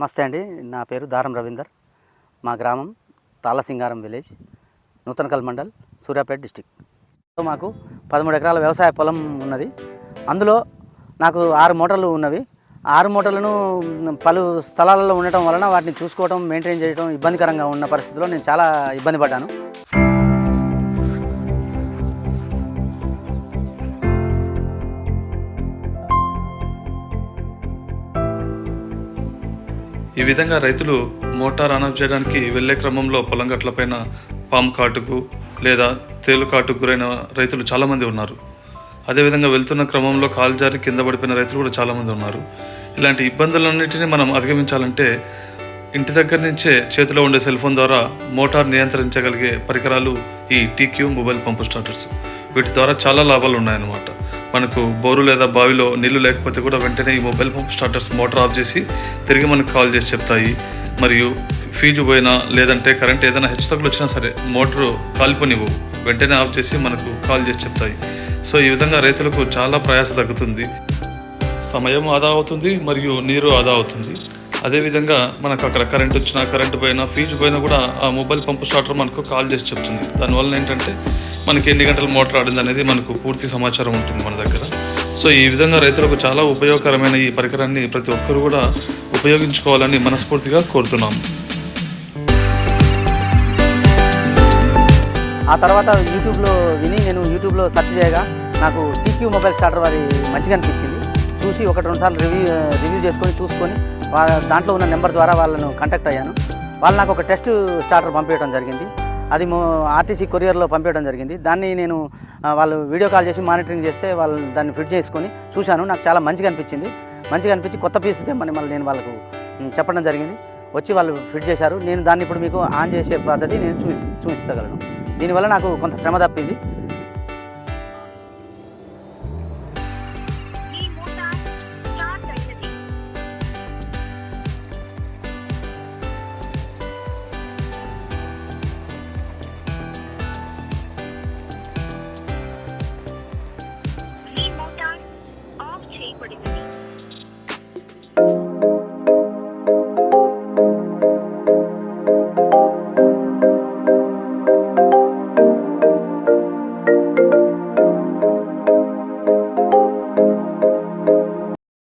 నమస్తే అండి నా పేరు దారం రవీందర్. మా గ్రామం తాళసింగారం విలేజ్ నూతనకల్ మండల్ సూర్యాపేట డిస్టిక్. మాకు పదమూడు ఎకరాల వ్యవసాయ పొలం ఉన్నది. అందులో నాకు ఆరు మోటార్లు ఉన్నవి. ఆరు మోటార్లను పలు స్థలాలలో ఉండటం వలన వాటిని చూసుకోవడం మెయింటైన్ చేయడం ఇబ్బందికరంగా ఉన్న పరిస్థితిలో నేను చాలా ఇబ్బంది పడ్డాను. ఈ విధంగా రైతులు మోటార్ ఆన్ ఆఫ్ చేయడానికి వెళ్ళే క్రమంలో పొలం గట్లపైన పాము కాటుకు లేదా తేలు కాటుకు గురైన రైతులు చాలామంది ఉన్నారు. అదేవిధంగా వెళ్తున్న క్రమంలో కాలు జారి కింద పడిపోయిన రైతులు కూడా చాలామంది ఉన్నారు. ఇలాంటి ఇబ్బందులన్నింటినీ మనం అధిగమించాలంటే ఇంటి దగ్గర నుంచే చేతిలో ఉండే సెల్ ఫోన్ ద్వారా మోటార్ నియంత్రించగలిగే పరికరాలు ఈ టీక్యూ మొబైల్ పంపు స్టార్టర్స్. వీటి ద్వారా చాలా లాభాలు ఉన్నాయన్నమాట. మనకు బోరు లేదా బావిలో నీళ్ళు లేకపోతే కూడా వెంటనే ఈ mobile pump starters motor off చేసి తిరిగి మనకు కాల్ చేసి చెప్తాయి. మరియు ఫీజు పోయినా లేదంటే కరెంట్ ఏదైనా హెచ్చుతగ్గులు వచ్చినా సరే మోటారు కాలిపోనివ్వు. వెంటనే ఆఫ్ చేసి మనకు కాల్ చేసి చెప్తాయి. సో ఈ విధంగా రైతులకు చాలా ప్రయాస తగ్గుతుంది. సమయం ఆదా అవుతుంది మరియు నీరు ఆదా అవుతుంది. అదేవిధంగా మనకు అక్కడ కరెంట్ వచ్చినా కరెంట్ పోయినా ఫీజు పోయినా కూడా ఆ మొబైల్ పంపు స్టార్టర్ మనకు కాల్ చేసి చెప్తుంది. దానివల్ల ఏంటంటే మనకి ఎన్ని గంటలు మోటార్ ఆడింది అనేది మనకు పూర్తి సమాచారం ఉంటుంది మన దగ్గర. సో ఈ విధంగా రైతులకు చాలా ఉపయోగకరమైన ఈ పరికరాన్ని ప్రతి ఒక్కరు కూడా ఉపయోగించుకోవాలని మనస్ఫూర్తిగా కోరుతున్నాము ఆ తర్వాత యూట్యూబ్లో విని నేను యూట్యూబ్లో సెర్చ్ చేయగా నాకు టీక్యూ మొబైల్ స్టార్టర్ వారి మంచిగా అనిపించింది. చూసి ఒకటి రెండు సార్లు రివ్యూ రివ్యూ చేసుకొని చూసుకొని దాంట్లో ఉన్న నెంబర్ ద్వారా వాళ్ళను కాంటాక్ట్ అయ్యాను. వాళ్ళు నాకు ఒక టెస్ట్ స్టార్టర్ పంపించడం జరిగింది. అది ఆర్టీసీ కొరియర్లో పంపించడం జరిగింది. దాన్ని నేను వాళ్ళు వీడియో కాల్ చేసి మానిటరింగ్ చేస్తే వాళ్ళు దాన్ని ఫిట్ చేసుకొని చూశాను. నాకు చాలా మంచిగా అనిపించింది. మంచిగా అనిపించి కొత్త పీస్ తెమ్మని మళ్ళీ నేను వాళ్ళకు చెప్పడం జరిగింది. వచ్చి వాళ్ళు ఫిట్ చేశారు. నేను దాన్ని ఇప్పుడు మీకు ఆన్ చేసే పద్ధతి నేను చూపి చూపించగలను. దీనివల్ల నాకు కొంత శ్రమ తప్పింది.